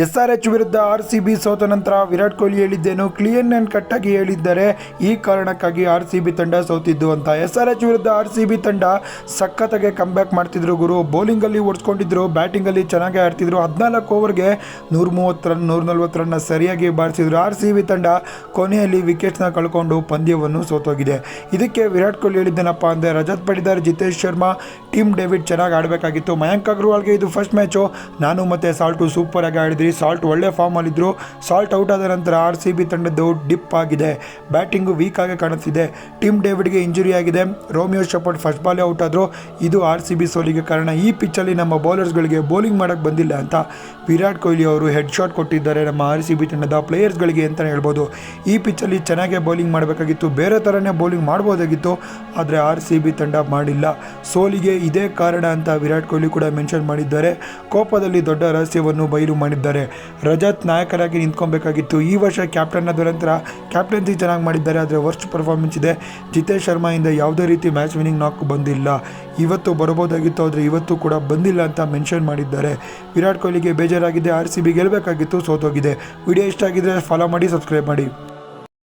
S R H ವಿರುದ್ಧ R C B ಸೋತ ನಂತರ ವಿರಾಟ್ ಕೊಹ್ಲಿ ಹೇಳಿದ್ದೇನು? ಕ್ಲಿಯನ್ ಆ್ಯಂಡ್ ಕಟ್ಟಾಗಿ ಹೇಳಿದ್ದಾರೆ ಈ ಕಾರಣಕ್ಕಾಗಿ ಆರ್ ಸಿ ಬಿ ತಂಡ ಸೋತಿದ್ದು ಅಂತ. ಎಸ್ ಆರ್ ಎಚ್ ವಿರುದ್ಧ ಆರ್ ಸಿ ಬಿ ತಂಡ ಸಖತ್ತಾಗೆ ಕಮ್ಬ್ಯಾಕ್ ಮಾಡ್ತಿದ್ರು ಗುರು. ಬೌಲಿಂಗಲ್ಲಿ ಓಡಿಸ್ಕೊಂಡಿದ್ರು, ಬ್ಯಾಟಿಂಗಲ್ಲಿ ಚೆನ್ನಾಗಿ ಆಡ್ತಿದ್ರು. ಹದಿನಾಲ್ಕು ಓವರ್ಗೆ ನೂರ ಮೂವತ್ತು ರನ್ ನೂರ ನಲ್ವತ್ತು ರನ್ನ ಸರಿಯಾಗಿ ಬಾರಿಸಿದ್ರು. ಆರ್ ಸಿ ಬಿ ತಂಡ ಕೊನೆಯಲ್ಲಿ ವಿಕೆಟ್ಸ್ನ ಕಳ್ಕೊಂಡು ಪಂದ್ಯವನ್ನು ಸೋತೋಗಿದೆ. ಇದಕ್ಕೆ ವಿರಾಟ್ ಕೊಹ್ಲಿ ಹೇಳಿದ್ದೇನಪ್ಪ ಅಂದರೆ, ರಜತ್ ಪಡಿದಾರ್, ಜಿತೇಶ್ ಶರ್ಮಾ, ಟೀಮ್ ಡೇವಿಡ್ ಚೆನ್ನಾಗಿ ಆಡಬೇಕಾಗಿತ್ತು. ಮಯಾಂಕ್ ಅಗ್ರವಾಲ್ಗೆ ಇದು ಫಸ್ಟ್ ಮ್ಯಾಚು ನಾನು ಮತ್ತು ಸಾಲ್ಟು ಸೂಪರ್ ಆಗಿ ಆಡಿದ್ರಿ ಸಾಲ್ಟ್ ಒಳ್ಳೆ ಫಾರ್ಮಲ್ಲಿದ್ದರು ಸಾಲ್ಟ್ ಔಟ್ ಆದ ನಂತರ ಆರ್ ಸಿ ಬಿ ತಂಡದ್ದು ಡಿಪ್ ಆಗಿದೆ. ಬ್ಯಾಟಿಂಗು ವೀಕ್ ಆಗಿ ಕಾಣಿಸ್ತಿದೆ. ಟಿಮ್ ಡೇವಿಡ್ಗೆ ಇಂಜುರಿ ಆಗಿದೆ. ರೋಮಿಯೋ ಶಪಟ್ ಫಸ್ಟ್ ಬಾಲೇ ಔಟ್ ಆದರೂ ಇದು ಆರ್ ಸಿ ಬಿ ಸೋಲಿಗೆ ಕಾರಣ. ಈ ಪಿಚ್ಚಲ್ಲಿ ನಮ್ಮ ಬೌಲರ್ಸ್ಗಳಿಗೆ ಬೌಲಿಂಗ್ ಮಾಡೋಕ್ಕೆ ಬಂದಿಲ್ಲ ಅಂತ ವಿರಾಟ್ ಕೊಹ್ಲಿ ಅವರು ಹೆಡ್ ಶಾಟ್ ಕೊಟ್ಟಿದ್ದಾರೆ ನಮ್ಮ ಆರ್ ಸಿ ಬಿ ತಂಡದ ಪ್ಲೇಯರ್ಸ್ಗಳಿಗೆ ಅಂತಲೇ ಹೇಳ್ಬೋದು. ಈ ಪಿಚ್ಚಲ್ಲಿ ಚೆನ್ನಾಗೇ ಬೌಲಿಂಗ್ ಮಾಡಬೇಕಾಗಿತ್ತು. ಬೇರೆ ಥರನೇ ಬೌಲಿಂಗ್ ಮಾಡ್ಬೋದಾಗಿತ್ತು. ಆದರೆ ಆರ್ ಸಿ ಬಿ ತಂಡ ಮಾಡಿಲ್ಲ. ಸೋಲಿಗೆ ಇದೇ ಕಾರಣ ಅಂತ ವಿರಾಟ್ ಕೊಹ್ಲಿ ಕೂಡ ಮೆನ್ಷನ್ ಮಾಡಿದ್ದಾರೆ. ಕೋಪದಲ್ಲಿ ದೊಡ್ಡ ರಹಸ್ಯವನ್ನು ಬಯಲು ಮಾಡಿದ್ದಾರೆ. ರಜತ್ ನಾಯಕರಾಗಿ ನಿಂತ್ಕೊಬೇಕಾಗಿತ್ತು. ಈ ವರ್ಷ ಕ್ಯಾಪ್ಟನ್ ಆದ ನಂತರ ಕ್ಯಾಪ್ಟನ್ಸಿ ಚೆನ್ನಾಗಿ ಮಾಡಿದ್ದಾರೆ, ಆದರೆ ವರ್ಸ್ಟ್ ಪರ್ಫಾರ್ಮೆನ್ಸ್ ಇದೆ. ಜಿತೇಶ್ ಶರ್ಮಾಯಿಂದ ಯಾವುದೇ ರೀತಿ ಮ್ಯಾಚ್ ವಿನಿಂಗ್ ನಾಕ್ ಬಂದಿಲ್ಲ. ಇವತ್ತು ಬರಬಹುದಾಗಿತ್ತು, ಆದರೆ ಇವತ್ತು ಕೂಡ ಬಂದಿಲ್ಲ ಅಂತ ಮೆನ್ಷನ್ ಮಾಡಿದ್ದಾರೆ. ವಿರಾಟ್ ಕೊಹ್ಲಿಗೆ ಬೇಜಾರಾಗಿದೆ ಆರ್ ಸಿ ಬಿ ಗೆಲ್ಲಬೇಕಾಗಿತ್ತು ಸೋತೋಗಿದೆ. ವಿಡಿಯೋ ಇಷ್ಟ ಆಗಿದ್ದರೆ ಫಾಲೋ ಮಾಡಿ ಸಬ್ಸ್ಕ್ರೈಬ್ ಮಾಡಿ.